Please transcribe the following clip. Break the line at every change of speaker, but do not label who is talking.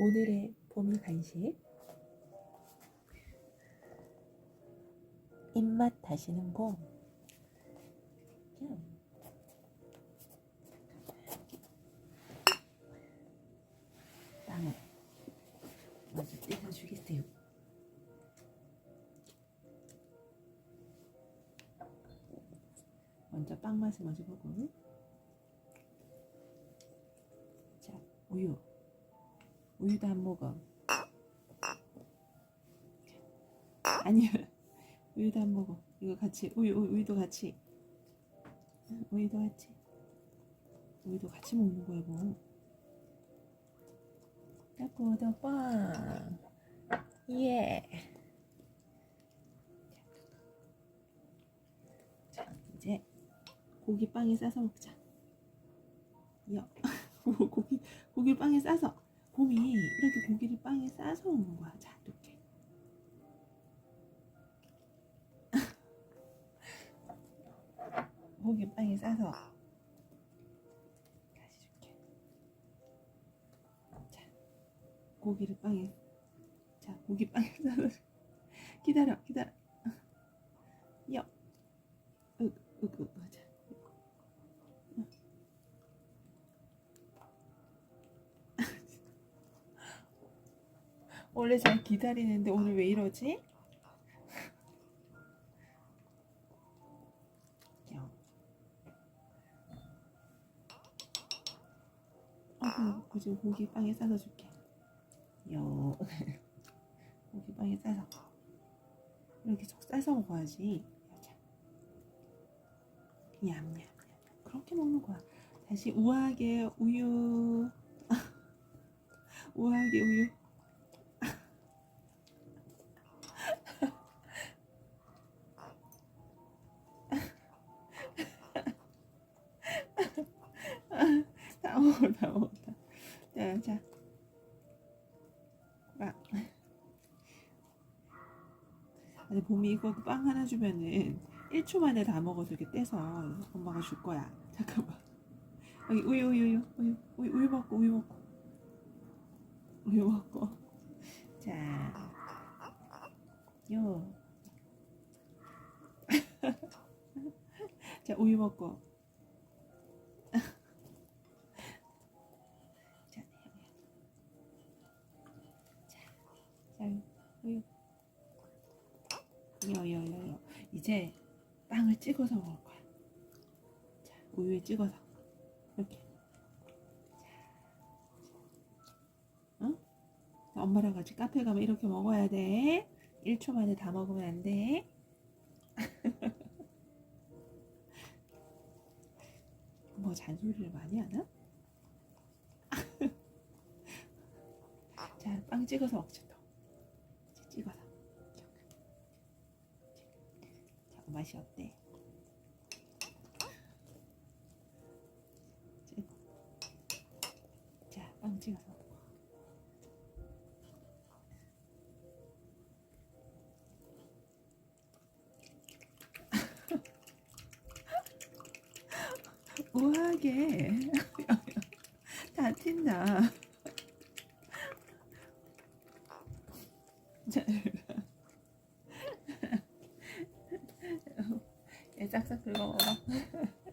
오늘의 봄이 간식. 입맛 다시는 봄. 음. 빵을 먼저 떼어주겠어요 먼저 빵 맛을 먼저 보고. 자 우유 우유도 안 먹어 아니야 우유도 안 먹어 이거 같이 우유 우유- 우유 도 같이. 우유도 같이. 우유도 같이 먹는 거야 뭐. 야구도 빵. 예. 자 이제 고기 빵에 싸서 먹자. 야 고기 고기 빵에 싸서 봄이 이렇게 고기를 빵에 싸서 먹는 거야 자 이렇게 고기 빵에 싸서 다시 줄게. 자 고기를 빵에 자 고기 빵에 싸서 줄- 기다려 기다려. 야 으으 으 자 원래 잘 기다리는데 오늘 왜 이러지? 야. 어, 그 지금 고기 빵에 싸서 줄게. 요. 고기 빵에 싸서. 이렇게 sok 싸서 먹어야지. 자. 냠냠. 그렇게 먹는 거야. 다시 우아하게 우유. 우아하게 우유. 자, 자. 빵. 아니, 봄이 이거 빵 하나 주면은 1초 만에 다 먹어서 이렇게 떼서 엄마가 줄 거야. 잠깐만. 여기 우유, 우유, 우유, 우유, 우유, 우유 먹고, 우유 먹고. 우유 먹고. 자. 요. 자, 우유 먹고. 여여여여. 이제 빵을 찍어서 먹을 거야. 자, 우유에 찍어서 이렇게. 자, 응? 엄마랑 같이 카페 가면 이렇게 먹어야 돼. 1초 만에 다 먹으면 안 돼. 뭐 잔소리를 많이 하나? 자, 빵 찍어서 먹자 맛이 어때? 자, 빵 찍어서. 우아하게 다 튄다. 예, 싹싹 긁어먹어.